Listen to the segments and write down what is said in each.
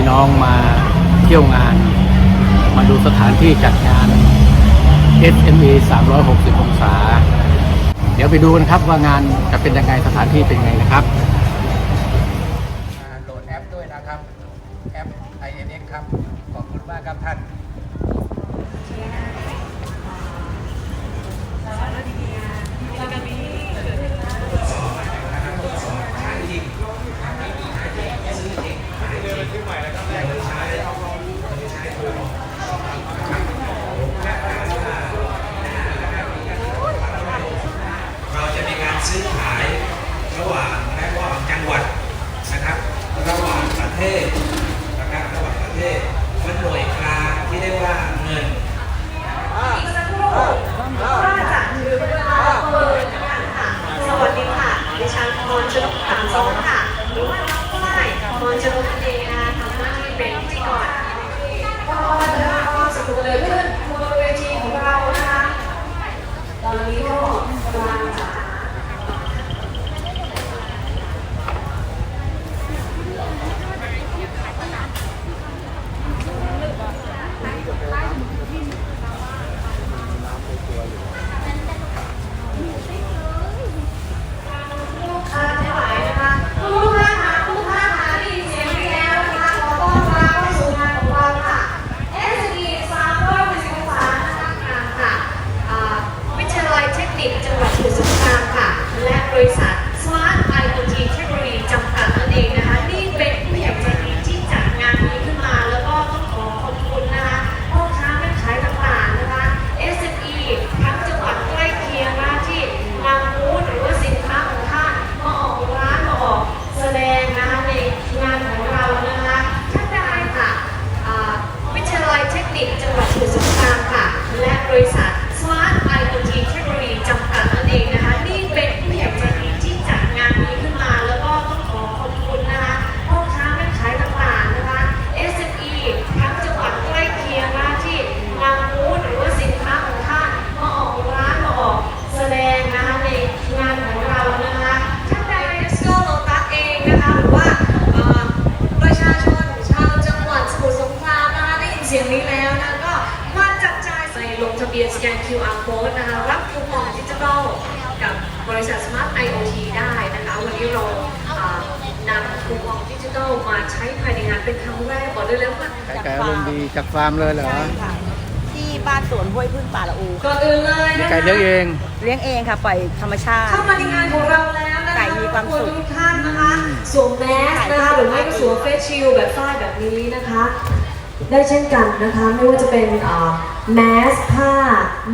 พี่น้องมาเที่ยวงาน มาดูสถานที่จัดงาน SME 360 องศา เดี๋ยวไปดูกันครับว่างานจะเป็นยังไงสถานที่เป็นยังไงนะครับโหลดแอปด้วยนะครับแอป INX ครับ ขอบคุณมากครับท่าน เราจะมีการ ซื้อขายระหว่างระหว่างจังหวัดนะครับระหว่างประเทศนะครับระหว่างประเทศมันหน่วยกลางที่เรียกว่าเงินสวัสดีค่ะ ดิฉันพรชนกขามซองค่ะ ส่ลงทะเบียนสแกน QR code นะคะรับคูปองดิจิทัลกับบริษัท Smart IoT ได้นะคะ วันนี้เราอ่านำคูปองดิจิทัลมาใช้ภายในงานเป็นครั้งแรกบอกได้เลยว่าไก่ไก่อารมณ์ดีจากฟาร์มเลยเหรอ ใช่ค่ะที่บ้านสวนห้วยพึ่งป่าละอูก่อนอื่นเลยมีนะคะไก่เลี้ยงเอง เลี้ยงเองค่ะปล่อยธรรมชาติ เข้ามาในงานของเราแล้วนะคะไก่มีความสุขทุกท่านนะคะสวมแมสนะคะหรือไม่ก็สวมเฟสชิลด์แบบฝ้ายแบบนี้นะคะ ได้เช่นกันนะคะ ไม่ว่าจะเป็นแมสผ้า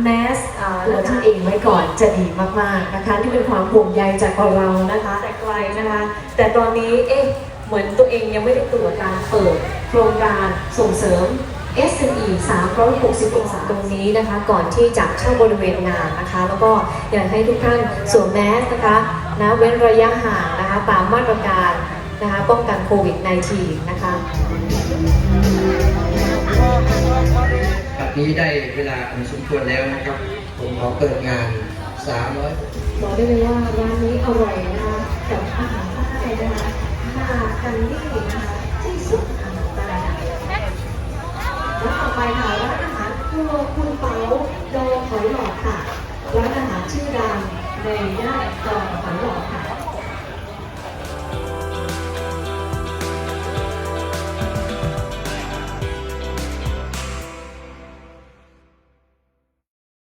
แมสตัวท่านเองไว้ก่อนจะดีมากๆนะคะที่เป็นความห่วงใยจากเรานะคะ แต่ไกลนะคะ แต่ตอนนี้เอ๊ะเหมือนตัวเองยังไม่ได้ตรวจการเปิดโครงการส่งเสริม SME 360องศาตรงนี้นะคะ ก่อนที่จะเข้าบริเวณงานนะคะ แล้วก็อยากให้ทุกท่านสวมแมสนะคะนะเว้นระยะห่างนะคะ ตามมาตรการนะคะ ป้องกันโควิด -19 นะคะ บบนี้ได้เวลาอันสมควรแล้วนะครับ ผมขอเปิดงาน300บอกได้เลยว่าร้านนี้อร่อยนะคะกับอาหารใต้นะคะมากันที่นะคะที่สุดอาหารใต้แล้วต่อไปค่ะร้านอาหารครัวคุณเปาโดหอยหลอดค่ะร้านอาหารชื่อดังในย่านดอนหอยหลอดค่ะ